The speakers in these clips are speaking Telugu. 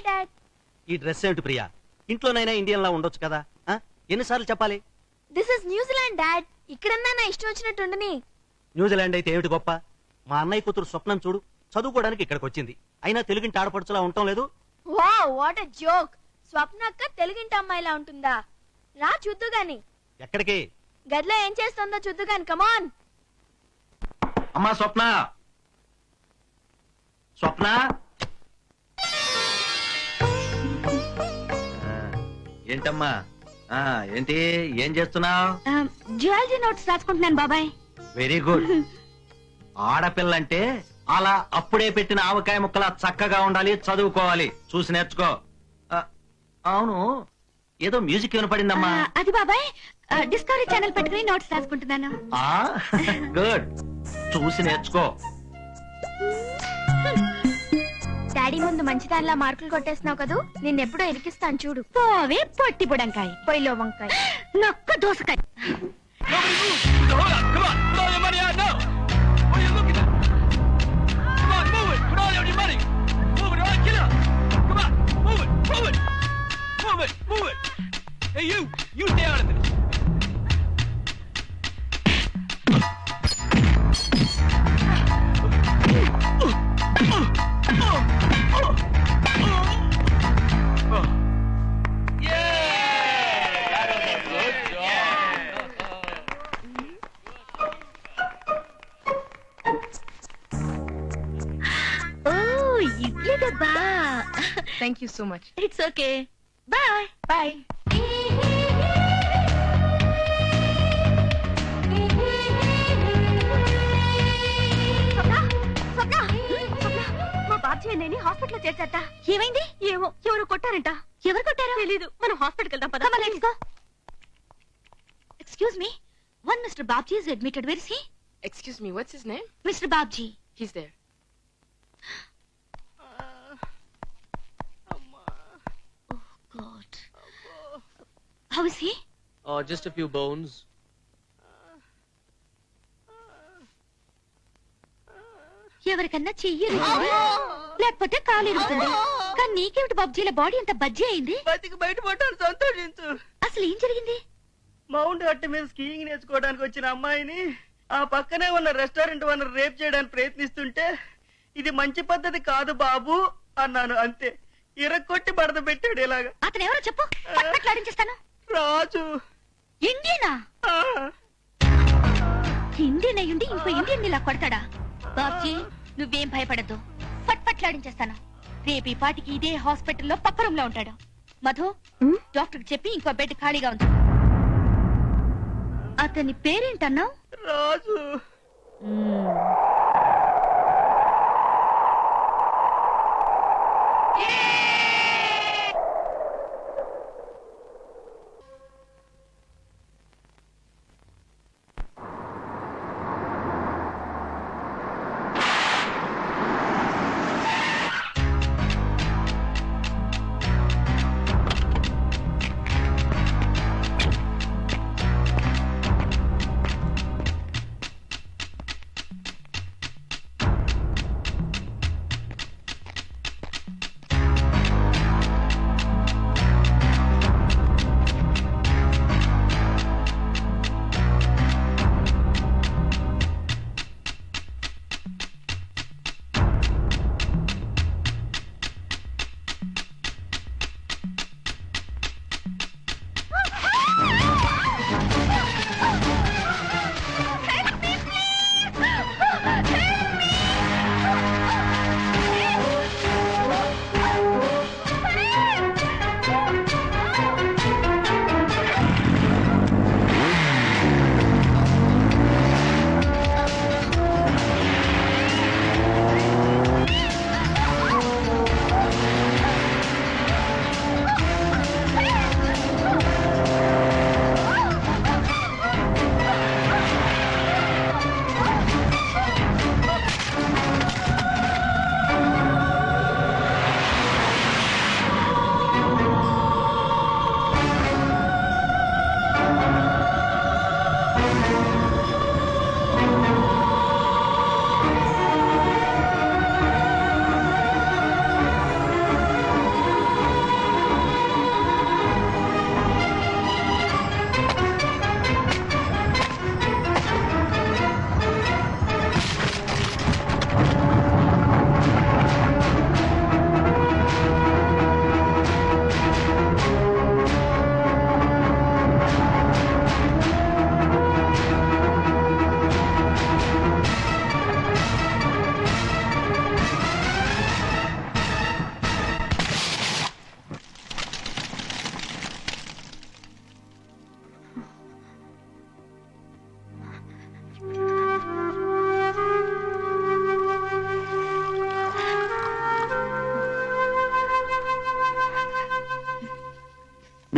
హాయ్ డాడ్ ఈ డ్రెస్ ఏమిటి ప్రియా? ఇంట్లోనైనా ఇండియన్ లా ఉండొచ్చు కదా? ఆ? ఎన్నిసార్లు చెప్పాలి? This is New Zealand dad ఇక్కడన్నా నా ఇష్టం వచ్చినట్టు ఉండని. న్యూజిలాండ్ అయితే ఏమిటి గొప్ప? మా అన్నయ్య కూతురు స్వప్నం చూడు చదువుకోవడానికి ఇక్కడికి వచ్చింది అయినా తెలుగుంటి ఆడపడుచులా ఉండటం లేదు? Wow what a joke Swapna అక్క తెలుగింటి అమ్మాయిలా ఉంటుందా? రా చూద్దు గాని. ఎక్కడికి? గదిలో ఏం చేస్తుందో చూద్దు గాని కమాన్ అమ్మా స్వప్న. స్వప్న? ఏంటమ్మా? ఆ, ఏంటి? ఏం చేస్తున్నావు? జ్యువాలజీ నోట్స్ రాసుకుంటున్నాను బాబాయ్. Very good. ఆడపిల్లంటే అలా అప్పుడే పెట్టిన ఆవకాయ ముక్కలా చక్కగా ఉండాలి చదువుకోవాలి. చూసి నేర్చుకో. ఆ, అవును ఏదో మ్యూజిక్ వినపడిందమ్మా. అది బాబాయ్. డిస్కవరీ ఛానల్ పెట్టుకుని నోట్స్ రాసుకుంటున్నాను. ఆ గుడ్. చూసి నేర్చుకో. డాడీ ముందు మంచిదానిలా మార్కులు కొట్టేస్తున్నావు కదూ? నిన్నెప్పుడో ఇరికిస్తాను చూడు. పోవే పొట్టి బుడంకాయ. పొయ్యిలో వంకాయ. నొక్క దోసకాయ. Hold on, Thank you so much. It's okay bye bye మా నేను హాస్పిటల్ చేర్చట ఏమైంది? ఏమో ఎవరు కొట్టారంట. ఎవరు కొట్టారో? తెలీదు. మనం హాస్పిటల్ వెళ్దాం పద. Excuse me one mister Babji is admitted where he Excuse me, what's his name? Mister Babji He's there. God how is he Oh, just a few bones. ఎవరికన్నా చెయ్యి. లేకపోతే కాలు ఇరుగుతుంది కానీ నీకేమిటి బాబ్జీల బాడీ అంత బజ్జీ అయింది? బతికి బయటపడ్డాను సంతోషించు. అసలు ఏం జరిగింది? మౌంట్ హట్ మీద స్కీయింగ్ నేర్చుకోవడానికి వచ్చిన అమ్మాయిని ఆ పక్కనే ఉన్న రెస్టారెంట్ ఓనర్ రేప్ చేయడానికి ప్రయత్నిస్తుంటే ఇది మంచి పద్ధతి కాదు బాబు అన్నాను అంతే. ఇరక్కొట్టి బడద పెట్టాడు ఇలాగా. అతను ఎవరో చెప్పు. పట్లాడించేస్తాను రాజు. ఇండియనా? ఆ, ఇండియన్ అయ్యుండి ఇంకో ఇండియన్ ఇలా కొడతాడా? బాబ్జీ నువ్వేం భయపడద్దు. ఫట్ పట్లాడించేస్తాను రేపు ఈ పాటికి ఇదే హాస్పిటల్లో పక్క రూమ్లో ఉంటాడు. మధు డాక్టర్ చెప్పి ఇంకో బెడ్ ఖాళీగా ఉంది. అతని పేరేంటన్నావు? రాజు.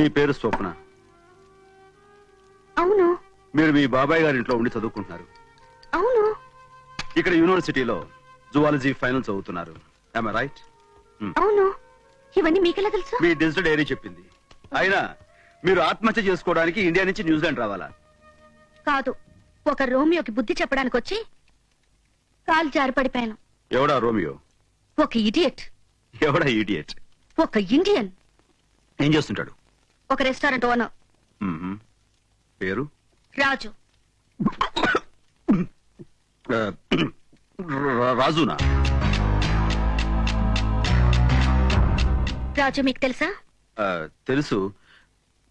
మీ పేరు స్వప్న. అవును. మీరు మీ బాబాయ్ గారి ఇంట్లో ఉండి చదువుకుంటున్నారు. అవును. ఇక్కడ యూనివర్సిటీలో జువాలజీ ఫైనల్ చదువుతున్నారు రైట్ అవును. ఇవన్నీ మీకెలా తెలుసు? మీ డిజిటల్ డైరీ చెప్పింది. అయినా మీరు ఆత్మహత్య చేసుకోవడానికి ఇండియా నుంచి న్యూజిలాండ్ రావాలా? కాదు. ఒక రోమియోకి బుద్ధి చెప్పడానికి వచ్చి కాలు జారి పడిపోయాను ఎవడా రోమియో? ఒక ఇడియట్. ఎవడా ఈడియట్ ఒక ఇండియన్. ఏం చేస్తుంటాడు? ఒక రెస్టారెంట్ ఓనర్. పేరు? రాజు. రాజునా? రాజు మీకు తెలుసా? తెలుసు.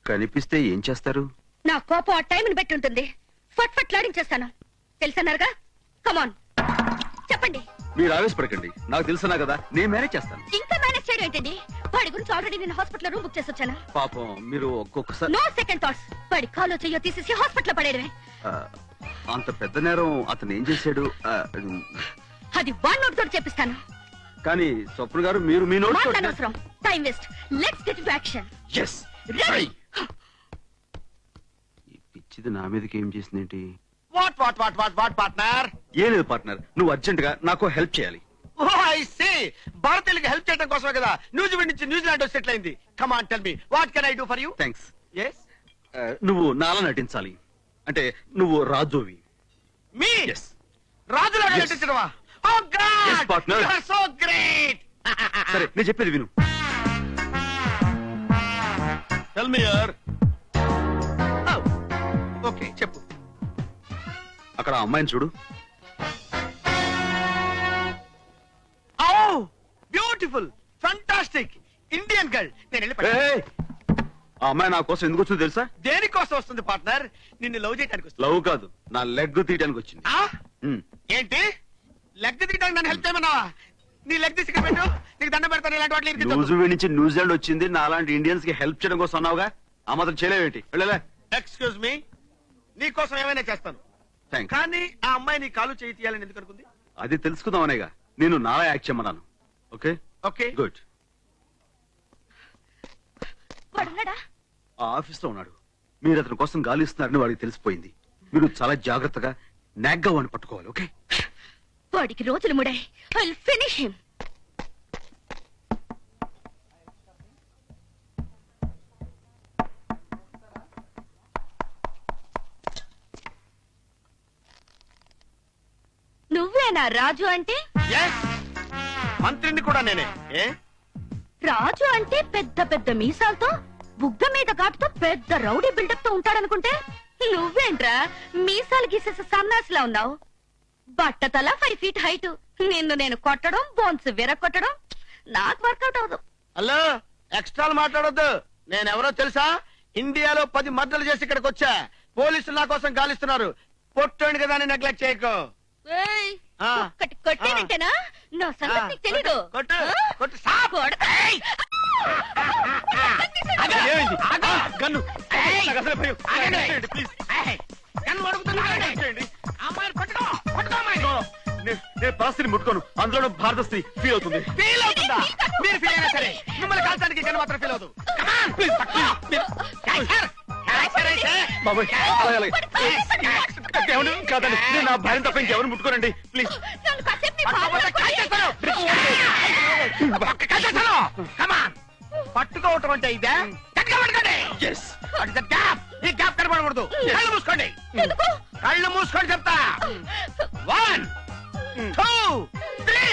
కనిపిస్తే ఏం చేస్తారు? నా కోపం ఆ టైంని బట్టి ఉంటుంది. ఫట్ ఫట్ లాడించేస్తాను. తెలుసన్నారుగా? కమాన్ చెప్పండి. మీరు ఆవేశపడకండి. నాకు తెలుసునా కదా నేను మేనేజ్ చేస్తాను. ఇంకా ఏంటండి? వాడి గురించి ఆల్రెడీ నేను హాస్పిటల్ రూమ్ బుక్ చేసి వచ్చాను పాపం మీరు ఒక్కొక్కసారి నో సెకండ్ థాట్స్ వాడి కాలో చెయ్యో తీసేసి హాస్పిటల్ పడేయడమే. ఆ, అంత పెద్ద నేరం అతను ఏం చేశాడు? ఆ, అది వన్ నోట్ తోటి చెప్పిస్తాను. కానీ స్వప్న గారు మీరు మీ note మాట్లాడనవసరం. Time waste let's get to action yes ఈ పిచ్చిది నా మీదకి ఏం చేసిందేంటి? What what what what what partner ఏం లేదు పార్ట్నర్ నువ్వు అర్జెంట్గా నాకు హెల్ప్ చేయాలి. ఓ ఐ సీ భారతీయులకి హెల్ప్ చేయడం కోసమే కదా న్యూజిలాండ్ నుంచి న్యూజిలాండ్ సెటిల్ అయింది. Come on tell me what can I do for you thanks yes నువ్వు నాలా నటించాలి. అంటే నువ్వు రాజువి. మీ ఎస్ రాజులాగా. నటించడమా? ఓ God Yes, partner. You are so great సరే నేను చెప్పేది విను. టెల్ మీ యర్ ఓకే Oh, చెప్పు. అక్కడ అమ్మాయిని చూడు. బ్యూటిఫుల్ ఫంటాస్టిక్ ఇండియన్ గర్ల్ నేను వెళ్ళి! ఆ అమ్మాయి నా కోసం ఎందుకు వచ్చిందో తెలుసా? దేనికోసం వస్తుంది పార్ట్నర్ నిన్ను లవ్ చేయడానికి వస్తుంది. లవ్ కాదు నా లెగ్ తీయడానికి వచ్చింది. ఆ? ఉమ్. ఏంటి? లెగ్ తీయడానికి నన్ను హెల్ప్ చేయమన్నావా? నీ లెగ్ తీసి ఇక్కడ పెట్టు. నీకు దండం పెడతాను ఇలాంటి వాటిని ఇరికించొద్దు. న్యూజిలాండ్ నుంచి న్యూజిలాండ్ వచ్చింది నా అలాంటి ఇండియన్స్కి హెల్ప్ చేయడం కోసం అన్నావుగా? ఆ మాత్రం చేయలేవేంటి? వెళ్ళలే. ఎక్స్క్యూజ్ మీ నీ కోసం ఏమైనా చేస్తాను. థ్యాంక్స్ కానీ ఆ అమ్మాయి నీ కాలు చేయి తీయాలని ఎందుకు అనుకుంది? అది తెలుసుకుందాం అనేగా నేను నాలా యాక్ట్ చేయమన్నాను. ఓకే? ఓకే. గుడ్. వాడున్నాడా? ఆ ఆఫీస్లో ఉన్నాడు. మీరు అతని కోసం గాలిస్తున్నారని వాడికి తెలిసిపోయింది. మీరు చాలా జాగ్రత్తగా నాగ్గా వాడిని పట్టుకోవాలి ఓకే? వాడికి రోజులు ముడాయి. ఐ ఫినిష్ హిమ్ నువ్వేనా రాజు అంటే? ఎస్ మంత్రిని కూడా నేనే. ఏ? రాజు అంటే పెద్ద పెద్ద మీసాలతో బుగ్గ మీద ఘాటుతో పెద్ద రౌడీ బిల్డప్తో ఉంటాడనుకుంటే నువ్వేంట్రా మీసాలు గీసేసి సన్నాసిలా ఉన్నావు? బట్టతల ఫైవ్ ఫీట్ హైట్. నిన్ను నేను కొట్టడం బోన్స్ విరగొట్టడం నాకు వర్కౌట్ అవదు హలో ఎక్స్ట్రాలు మాట్లాడొద్దు. నేనెవరో తెలుసా? ఇండియాలో పది మర్డర్లు చేసి ఇక్కడికి వచ్చా. పోలీసులు నా కోసం గాలిస్తున్నారు. పొట్టండి కదా అని నెగ్లెక్ట్ చేయకు. ఏయ్. ఒక్కటి కొట్టేనంటేనా నా సంగతి నీకు తెలీదు కొట్టు? కొట్టు, స్టాప్. కొడతా. ఆగు, ఏమైంది? ఆగు, గన్ను. ప్లీజ్. గన్ను. చేయండి. అమ్మాయిని పట్టుకో, పట్టుకో అమ్మాయిని. నే- నేను పాస్తిని ముట్టుకోను అందులో భారత స్త్రీ ఫీల్ అవుతుంది ఫీల్ అవుతుందా మీరు ఫీల్ అయినా సరే మిమ్మల్ని కాల్చడానికి గన్ను మాత్రం ఫీల్ అవుతుంది. బాబాయ్ అలాగే, ఏమండి? కాదండి నేను నా భార్యను తప్ప ఇంకెవరు ముట్టుకోనండి. ప్లీజ్. పట్టుకోవటం అంటే ఇదే? కనబడకూడదు. కళ్ళు మూసుకోండి? కళ్ళు మూసుకోండి చెప్తా. One two three